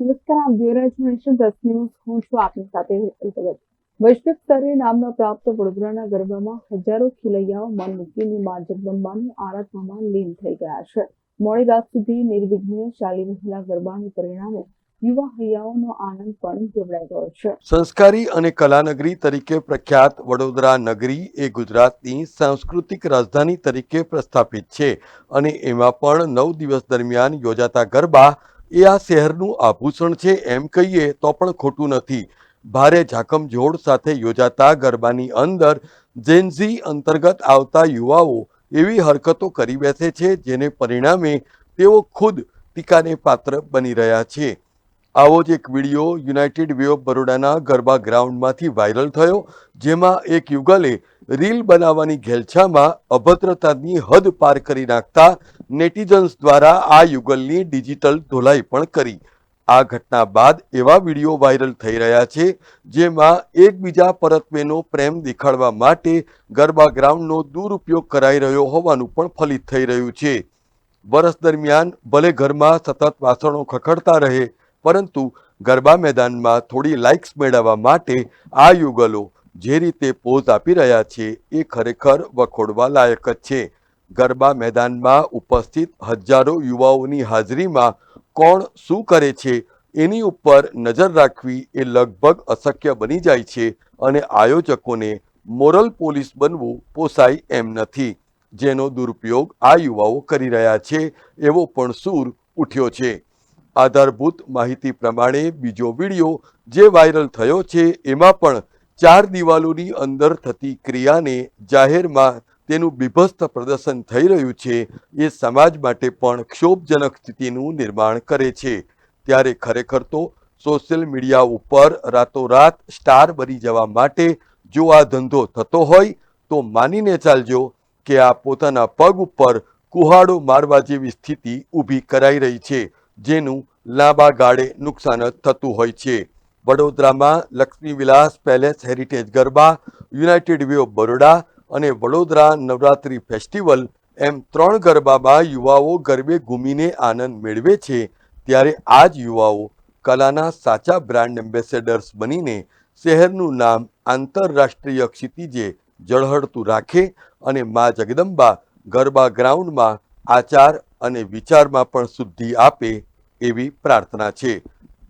નમસ્કાર, આપ જોઈ રહ્યા છો નેશન દસ ન્યૂઝ. હું છું આપની સાથે હેતલ વૈશ્વિક સ્તરે નામના પ્રાપ્ત વડોદરાના ગરબામાં હજારો ખેલૈયાઓ મન મૂકીને મા જગદંબાની આરાધનામાં લીન થઈ ગયા છે. મોડી રાત સુધી નિર્વિઘ્ને ચાલી રહેલા ગરબાને પરિણામે યુવા હૈયાઓનો આનંદ પણ જોડાઈ ગયો છે. સંસ્કારી અને કલાનગરી તરીકે પ્રખ્યાત વડોદરા નગરી એ ગુજરાતની સાંસ્કૃતિક રાજધાની તરીકે પ્રસ્થાપિત છે અને એમાં પણ નવ દિવસ દરમિયાન યોજાતા ગરબા એ આ શહેરનું આભૂષણ છે એમ કહીએ તો પણ ખોટું નથી. ભારે ઝાકમઝોડ સાથે યોજાતા ગરબાની અંદર જેનઝી અંતર્ગત આવતા યુવાઓ એવી હરકતો કરી બેસે છે જેને પરિણામે તેઓ ખુદ ટીકાને પાત્ર બની રહ્યા છે. આવો જ એક વીડિયો યુનાઇટેડ વે ઓફ બરોડાના ગરબા ગ્રાઉન્ડમાંથી વાયરલ થયો, જેમાં એક યુગલે રીલ બનાવવાની ઘેલછામાં અભદ્રતાની હદ પાર કરી નાખતા નેટિઝન્સ દ્વારા આ યુગલની ડિજિટલ ધોલાઈ પણ કરી. આ ઘટના બાદ એવા વીડિયો વાયરલ થઈ રહ્યા છે, જેમાં એકબીજા પરત્વેનો પ્રેમ દેખાડવા માટે ગરબા ગ્રાઉન્ડનો દુરુપયોગ કરાઈ રહ્યો હોવાનું પણ ફલિત થઈ રહ્યું છે. વર્ષ દરમિયાન ભલે ઘરમાં સતત વાસણો ખખડતા રહે, પરંતુ ગરબા મેદાનમાં થોડી લાઇક્સ મેળવવા માટે આ યુગલો જે રીતે પોઝ આપી રહ્યા છે એ ખરેખર વખોડવા લાયક જ છે. ગરબા મેદાનમાં ઉપસ્થિત હજારો યુવાઓની હાજરીમાં કોણ શું કરે છે એની ઉપર નજર રાખવી એ લગભગ અશક્ય બની જાય છે અને આયોજકોને મોરલ પોલીસ બનવું પોસાય એમ નથી. જેનો દુરુપયોગ આ યુવાઓ કરી રહ્યા છે એવો પણ સૂર ઉઠ્યો છે. આધારભૂત માહિતી પ્રમાણે બીજો વીડિયો જે વાયરલ થયો છે એમાં પણ ચાર દિવાલોની અંદર થતી ક્રિયાને જાહેરમાં તેનું બીભત્સ પ્રદર્શન થઈ રહ્યું છે, એ સમાજ માટે પણ ક્ષોભજનક સ્થિતિનું નિર્માણ કરે છે. ત્યારે ખરેખર તો સોશિયલ મીડિયા ઉપર રાતોરાત સ્ટાર બની જવા માટે જો આ ધંધો થતો હોય, તો માનીને ચાલજો કે આ પોતાના પગ ઉપર કુહાડો મારવા જેવી સ્થિતિ ઊભી કરાઈ રહી છે, જેનું લાંબા ગાળે નુકસાન જ થતું હોય છે. વડોદરામાં Laxmi Vilas palace heritage garba, united way of Baroda અને વડોદરા નવરાત્રિ ફેસ્ટિવલ એમ ત્રણ ગરબામાં યુવાઓ ગરબે ઘૂમીને આનંદ મેળવે છે. ત્યારે આ જ યુવાઓ કલાના સાચા બ્રાન્ડ એમ્બેસેડર્સ બનીને શહેરનું નામ આંતરરાષ્ટ્રીય ક્ષિતિજે જળહળતું રાખે અને મા જગદંબા ગરબા ગ્રાઉન્ડમાં આચાર અને વિચારમાં પણ શુદ્ધિ આપે એવી પ્રાર્થના છે.